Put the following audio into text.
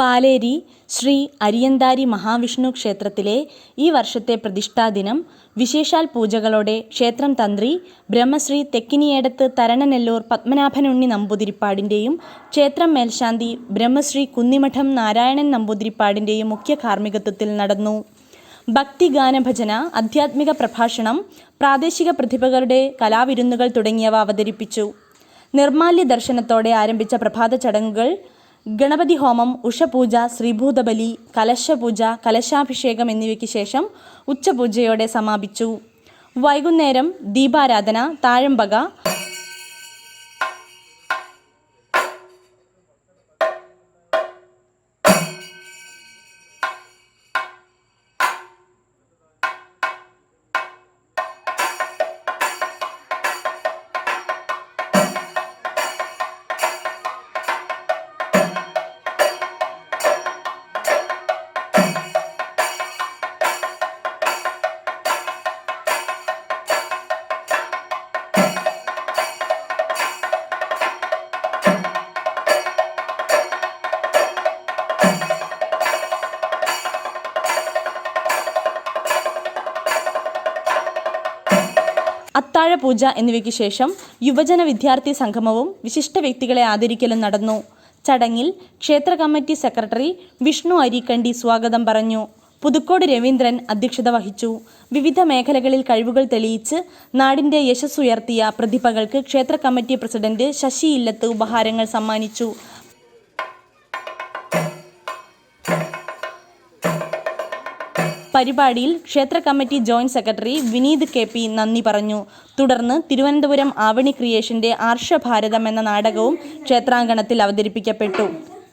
പാലേരി ശ്രീ അരിയന്താരി മഹാവിഷ്ണു ക്ഷേത്രത്തിലെ ഈ വർഷത്തെ പ്രതിഷ്ഠാദിനം വിശേഷാൽ പൂജകളോടെ ക്ഷേത്രം തന്ത്രി ബ്രഹ്മശ്രീ തെക്കിനിയേടത്ത് തരണനെല്ലൂർ പത്മനാഭനുണ്ണി നമ്പൂതിരിപ്പാടിന്റെയും ക്ഷേത്രം മേൽശാന്തി ബ്രഹ്മശ്രീ കുന്നിമഠം നാരായണൻ നമ്പൂതിരിപ്പാടിന്റെയും മുഖ്യ കാർമ്മികത്വത്തിൽ നടന്നു. ഭക്തിഗാനഭജന ആധ്യാത്മിക പ്രഭാഷണം പ്രാദേശിക പ്രതിഭകളുടെ കലാവിരുന്നുകൾ തുടങ്ങിയവ അവതരിപ്പിച്ചു. നിർമാല്യ ദർശനത്തോടെ ആരംഭിച്ച പ്രഭാത ചടങ്ങുകൾ ഗണപതി ഹോമം ഉഷപൂജ ശ്രീഭൂതബലി കലശപൂജ കലശാഭിഷേകം എന്നിവയ്ക്ക് ശേഷം ഉച്ചപൂജയോടെ സമാപിച്ചു. വൈകുന്നേരം ദീപാരാധന താഴമ്പക അത്താഴ പൂജ എന്നിവയ്ക്ക് ശേഷം യുവജന വിദ്യാർത്ഥി സംഗമവും വിശിഷ്ട വ്യക്തികളെ ആദരിക്കലും നടന്നു. ചടങ്ങിൽ ക്ഷേത്ര കമ്മിറ്റി സെക്രട്ടറി വിഷ്ണു അരീക്കണ്ടി സ്വാഗതം പറഞ്ഞു. പുതുക്കോട് രവീന്ദ്രൻ അധ്യക്ഷത വഹിച്ചു. വിവിധ മേഖലകളിൽ കഴിവുകൾ തെളിയിച്ച് നാടിന്റെ യശസ്സുയർത്തിയ പ്രതിഭകൾക്ക് ക്ഷേത്ര കമ്മിറ്റി പ്രസിഡന്റ് ശശി ഇല്ലത്ത് ഉപഹാരങ്ങൾ സമ്മാനിച്ചു. പരിപാടിയിൽ ക്ഷേത്ര committee joint secretary Vineeth K P നന്ദി പറഞ്ഞു. തുടർന്ന് തിരുവനന്തപുരം ആവണി ക്രിയേഷന്റെ ആർഷഭാരതം എന്ന നാടകവും ക്ഷേത്രാങ്കണത്തിൽ അവതരിപ്പിക്കപ്പെട്ടു.